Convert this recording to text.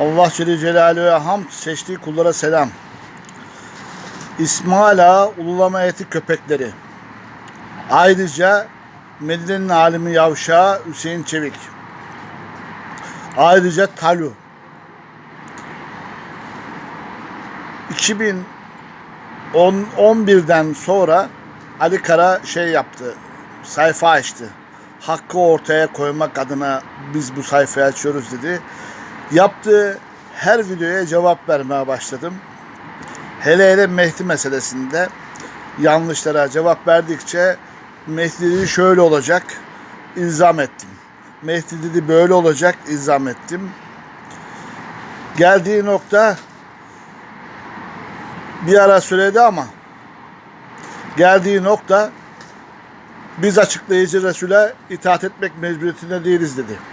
Allah Celle Celaluhu'ya hamd seçtiği kullara selam. İsmail Ağa ululama eti köpekleri. Ayrıca Medine'nin alimi Yavşağı Hüseyin Çevik. Ayrıca Talu. 2011'den sonra Ali Kara şey yaptı. Sayfa açtı. Hakkı ortaya koymak adına biz bu sayfayı açıyoruz dedi. Yaptığı her videoya cevap vermeye başladım. Hele hele Mehdi meselesinde yanlışlara cevap verdikçe Mehdi dedi şöyle olacak, ilzam ettim. Mehdi dedi böyle olacak, ilzam ettim. Geldiği nokta bir ara söyledi ama geldiği nokta biz açıklayıcı Resul'e itaat etmek mecburiyetinde değiliz dedi.